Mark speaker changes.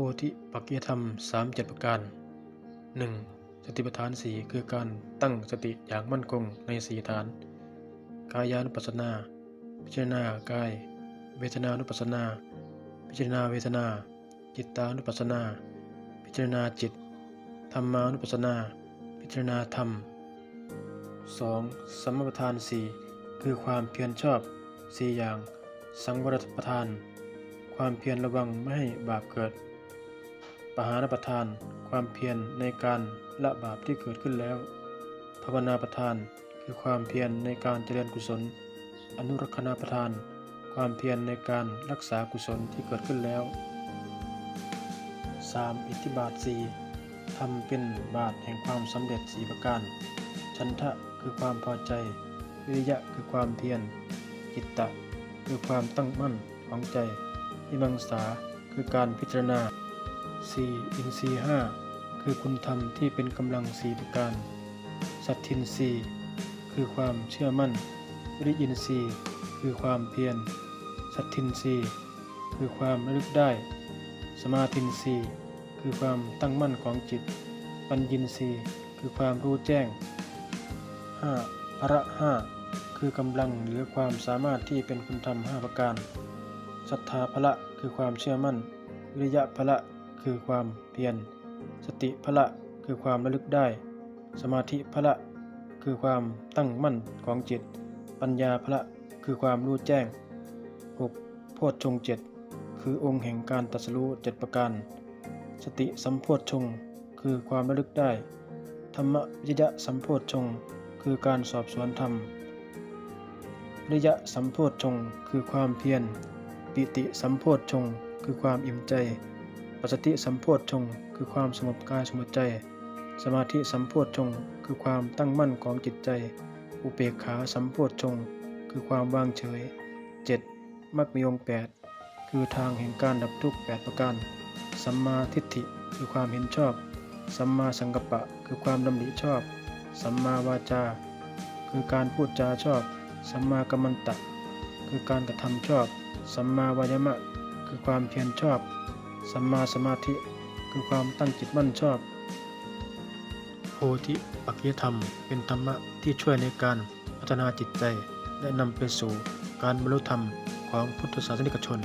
Speaker 1: พธิปักยธรรมสามเจ็ดประการ 1. สติปัฏฐานสี่คือการตั้งสติอย่างมั่นคงในสี่ฐาน กายานุปัสสนา พิจารณากาย เวทนานุปัสสนา พิจารณาเวทนา จิตตานุปัสสนา พิจารณาจิต ธรรมานุปัสสนา พิจารณาธรรม 2. สัมมประธานสี่คือความเพียรชอบสี่อย่าง สังวรประทาน ความเพียรระวังไม่ให้บาปเกิด ปหานประทาน ความเพียรในการละบาปที่เกิดขึ้นแล้ว ภาวนาประทานคือความเพียรในการเจริญกุศล อนุรักษณประทาน ความเพียรในการรักษากุศลที่เกิดขึ้นแล้ว 3. อิทธิบาทสี่ทำเป็นบาทแห่งความสำเร็จสีประการ ชันทะคือความพอใจ วิริยะคือความเพียรจิตตะ คือความตั้งมั่นของใจวิมังสาคือการพิจารณา 4. อินทรีย์ห้าคือคุณธรรมที่เป็นกำลังสีประการ สัตทินรีคือความเชื่อมั่นวิริยินทรีคือความเพียร สัตทินรีคือความระลึกได้ สมาธินรีคือความตั้งมั่นของจิต ปัญญินทรีคือความรู้แจ้ง 5. พระห้าคือกำลังหรือความสามารถที่เป็นคุณธรรมห้าประการ ศรัทธาพละคือความเชื่อมั่น วิริยะพละ คือความเพียร สติพละคือความระลึกได้ สมาธิพละคือความตั้งมั่นของจิต ปัญญาพละคือความรู้แจ้ง 6. โพชฌงเจ็ดคือองค์แห่งการตัสรู้เจ็ดประการ สติสัมโพชฌงคือความระลึกได้ ธรรมวิจยะสัมโพชฌงคือการสอบสวนธรรมนิยะสัมโพธชงคือความเพียร ปิติสัมโพธชงคือความอิ่มใจ ปัสสติสัมโพธชงคือความสงบกายสงบใจ สมาธิสัมโพธชงคือความตั้งมั่นของจิตใจ อุเบกขาสัมโพธชงคือความว่างเฉย 7. มรรคมีองค์แปดคือทางแห่งการดับทุกข์แปดประการ สัมมาทิฏฐิคือความเห็นชอบ สัมมาสังกัปปะ คือความดำริชอบ สัมมาวาจา คือการพูดจาชอบ สัมมากัมมันตะ คือการกระทำชอบ สัมมาวายมะ คือความเพียรชอบ สัมมาสมาธิคือความตั้งจิตมั่นชอบ โพธิปัจจยธรรม เป็นธรรมะที่ช่วยในการพัฒนาจิตใจ และนำไปสู่การบรรลุธรรมของพุทธศาสนิกชน